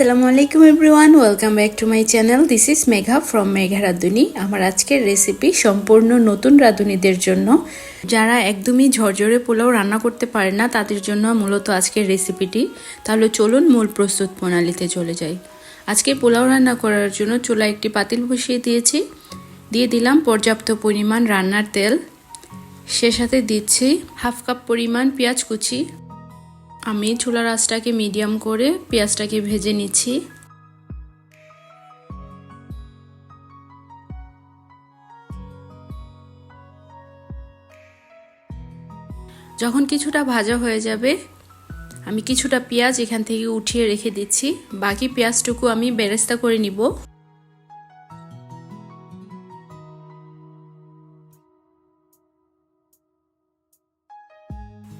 আসসালামু আলাইকুম everyone welcome back to my channel this is Megha from Megha Radhuni আমার আজকের রেসিপি সম্পূর্ণ নতুন রাঁধুনিদের জন্য। যারা একদমই ঝরঝরে পোলাও রান্না করতে পারে না, তাদের জন্য মূলত আজকের রেসিপিটি তাহলে চলুন মূল প্রস্তুত প্রণালীতে চলে যাই। আজকে পোলাও রান্না করার জন্য চুলা একটি পাতিল বসিয়ে দিয়েছি। দিয়ে দিলাম পর্যাপ্ত পরিমাণ রান্নার তেল। সে সাথে দিচ্ছি হাফ কাপ পরিমাণ পেঁয়াজ কুচি। আমি চুলার আঁচটাকে মিডিয়াম করে পেঁয়াজটাকে ভেজে নিচ্ছি। যখন কিছুটা ভাজা হয়ে যাবে, আমি কিছুটা পেঁয়াজ এখান থেকে উঠিয়ে রেখে দিচ্ছি। বাকি পেঁয়াজটুকু আমি বেরেস্তা করে নিব।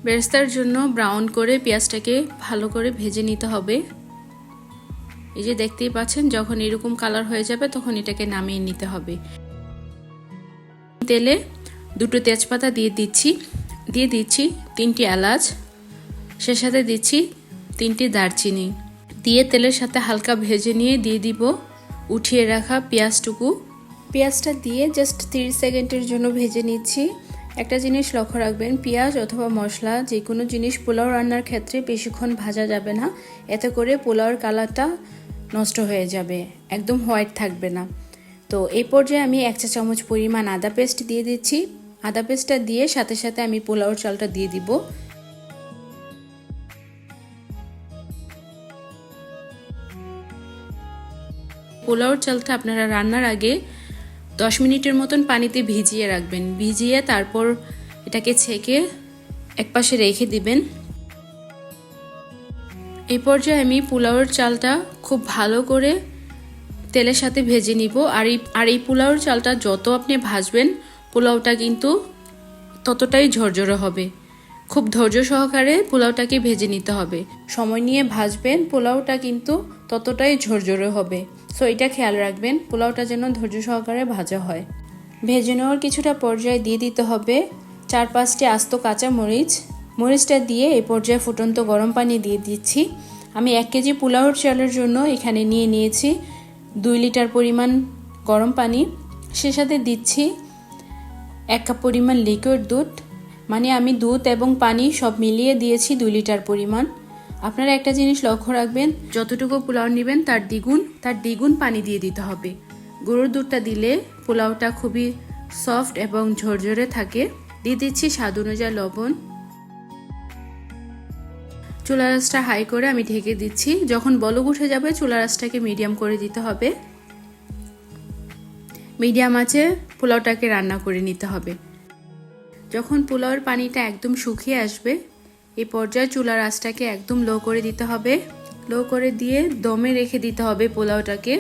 বেরেস্তার জন্য ব্রাউন করে পেঁয়াজটাকে ভালো করে ভেজে নিতে হবে। এই যে দেখতেই পাচ্ছেন, যখন এরকম কালার হয়ে যাবে তখন এটাকে নামিয়ে নিতে হবে। তেলে দুটো তেজপাতা দিয়ে দিচ্ছি। দিয়ে দিচ্ছি তিনটি এলাচ, সে সাথে দিচ্ছি তিনটি দারচিনি। দিয়ে তেলের সাথে হালকা ভেজে নিয়ে দিয়ে দিব উঠিয়ে রাখা পেঁয়াজটুকু। পেঁয়াজটা দিয়ে জাস্ট তিরিশ সেকেন্ডের জন্য ভেজে নিচ্ছি। একটা জিনিস লক্ষ্য রাখবেন, পেঁয়াজ অথবা মশলা যে কোনো জিনিস পোলাও রান্নার ক্ষেত্রে বেশিক্ষণ ভাজা যাবে না। এতে করে পোলাওর কালারটা নষ্ট হয়ে যাবে, একদম হোয়াইট থাকবে না। তো এই পর্যায়ে আমি এক চা চামচ পরিমাণ আদা পেস্ট দিয়ে দিচ্ছি। আদা পেস্টটা দিয়ে সাথে সাথে আমি পোলাওর চালটা দিয়ে দিব। পোলাওর চালটা আপনারা রান্নার আগে দশ মিনিটের মতন পানিতে ভিজিয়ে রাখবেন। ভিজিয়ে তারপর এটাকে ছেঁকে একপাশে রেখে দিবেন। এই পর্যায়ে আমি পোলাওর চালটা খুব ভালো করে তেলের সাথে ভেজে নিব। আর এই আর এই পোলাওর চালটা যত আপনি ভাজবেন, পোলাওটা কিন্তু ততটাই ঝরঝরে হবে। খুব ধৈর্য সহকারে পোলাওটাকে ভেজে নিতে হবে। সময় নিয়ে ভাজবেন, পোলাওটা কিন্তু ততটাই ঝরঝরে হবে। সো এটা খেয়াল রাখবেন, পোলাওটা যেন ধৈর্য সহকারে ভাজা হয়। ভেজে নেওয়ার কিছুটা পর্যায়ে দিয়ে দিতে হবে চার পাঁচটি আস্ত কাঁচা মরিচ। মরিচটা দিয়ে এই পর্যায়ে ফুটন্ত গরম পানি দিয়ে দিচ্ছি। আমি এক কেজি পোলাওর চালের জন্য এখানে নিয়ে নিয়েছি দুই লিটার পরিমাণ গরম পানি। সে সাথে দিচ্ছি এক কাপ পরিমাণ লিকুইড দুধ। মানে আমি দুধ এবং পানি সব মিলিয়ে দিয়েছি দুই লিটার পরিমাণ। আপনারা একটা জিনিস লক্ষ্য রাখবেন, যতটুকু পোলাও নেবেন তার দ্বিগুণ তার দ্বিগুণ পানি দিয়ে দিতে হবে। গরুর দুধটা দিলে পোলাওটা খুবই সফট এবং ঝরঝরে থাকে। দিয়ে দিচ্ছি স্বাদ অনুযায়ী লবণ। চুলা রাসটা হাই করে আমি ঢেকে দিচ্ছি। যখন বলক উঠে যাবে, চুলা রাসটাকে মিডিয়াম করে দিতে হবে। মিডিয়াম আছে পোলাওটাকে রান্না করে নিতে হবে। যখন পোলাওয়ের পানিটা একদম শুকিয়ে আসবে এই পর্যায়ে চুলার আঁচটাকে একদম লো করে দিতে হবে। লো করে দিয়ে দমে রেখে দিতে হবে পোলাওটাকে।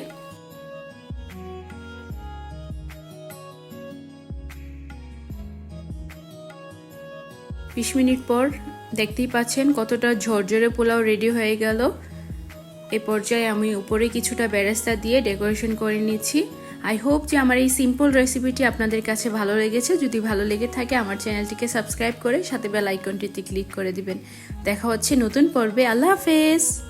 বিশ মিনিট পর দেখতেই পাচ্ছেন কতটা ঝরঝরে পোলাও রেডি হয়ে গেল। এ পর্যায়ে আমি উপরে কিছুটা বেরেস্তা দিয়ে ডেকোরেশন করে নিচ্ছি। আই হোপ যে আমার এই সিম্পল রেসিপিটি আপনাদের কাছে ভালো লেগেছে। যদি ভালো লেগে থাকে, আমার চ্যানেলটিকে সাবস্ক্রাইব করে সাথে বেল আইকনটিতে ক্লিক করে দিবেন। দেখা হচ্ছে নতুন পর্বে। আল্লাহ হাফেজ!